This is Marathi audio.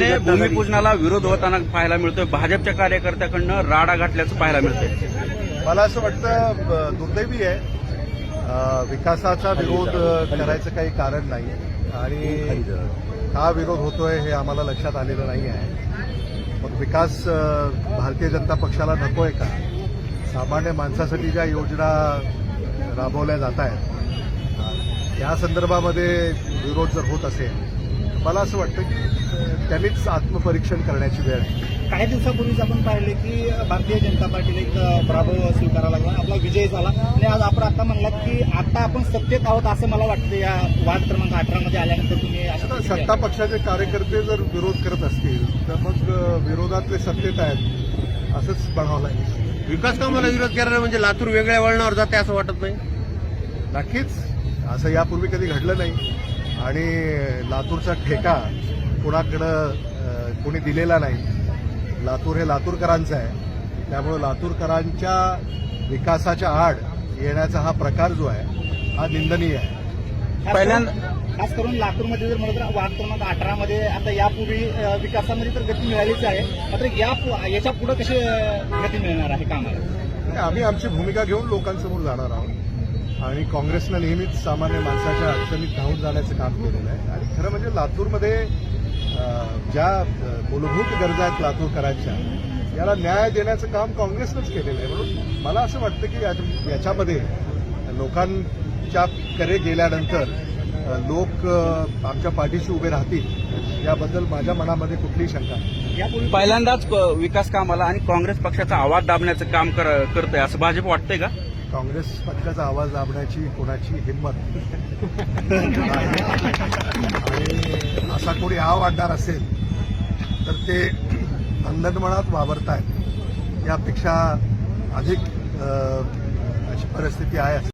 मात्र भूमिपूजनाला विरोध होताना पाहायला मिळतोय. भाजपच्या कार्यकर्त्याकडनं राडा घातल्याचं पाहायला मिळतंय. मला असं वाटतं दुर्दैवी आहे. विकासाचा विरोध करायचं काही कारण नाही. आणि का विरोध होतोय हे आम्हाला लक्षात आलेलं नाही आहे. मग विकास भारतीय जनता पक्षाला नकोय का? सामान्य माणसासाठी ज्या योजना राबवल्या जात आहेत त्या संदर्भामध्ये विरोध जर होत असेल मला असं वाटतं की त्यांनीच आत्मपरीक्षण करण्याची वेळ आहे. काही दिवसापूर्वीच आपण पाहिले की भारतीय जनता पार्टीला एक पराभव स्वीकारावा लागला आपला विजय झाला. आणि आज आपण आता म्हणलात की आता आपण सत्तेत आहोत असं मला वाटतं या वाद क्रमांक अठरा मध्ये आल्यानंतर तुम्ही सत्ता पक्षाचे कार्यकर्ते जर विरोध करत असतील तर मग विरोधातले सत्तेत आहेत असंच म्हणावं लागेल. विकास कामाला विरोध करायला म्हणजे लातूर वेगळ्या वळणावर जाते असं वाटत नाही? नक्कीच. असं यापूर्वी कधी घडलं नाही. आणि लातूरचा ठेका कोणाकडं कोणी दिलेला नाही. लातूर हे लातूरकरांचं आहे. त्यामुळं लातूरकरांच्या विकासाच्या आड येण्याचा हा प्रकार जो आहे हा निंदनीय आहे. पहिल्यांदा- खास करून लातूरमध्ये जर म्हणलं तर वाद क्रमांक अठरा मध्ये आता यापूर्वी विकासामध्ये तर गती मिळालीच आहे. मात्र या पु- याच्यापुढे कशी गती मिळणार आहे कामाला? आम्ही आमची भूमिका घेऊन लोकांसमोर जाणार आहोत. आणि काँग्रेसनं नेहमीच सामान्य माणसाच्या अडचणीत धावून जाण्याचं काम केलेलं आहे. आणि खरं म्हणजे लातूरमध्ये ज्या मूलभूत गरजा आहेत लातूरकरांच्या याला न्याय देण्याचं काम काँग्रेसनंच केलेलं आहे. म्हणून मला असं वाटतं की याच्यामध्ये लोकांच्या कडे गेल्यानंतर लोक आमच्या पाठीशी उभे राहतील याबद्दल माझ्या मनामध्ये कुठलीही शंका नाही. यापूर्वी पहिल्यांदाच विकास कामाला आणि काँग्रेस पक्षाचा आवाज दाबण्याचं काम कर- करतंय. असं भाजप वाटतंय का? काँग्रेस पक्षाचा आवाज दाबण्याची कोणाची हिंमत? आणि असा कोणी आव आणणार असेल तर ते आनंदमळात वावरत आहेत यापेक्षा अधिक अशी परिस्थिती आहे.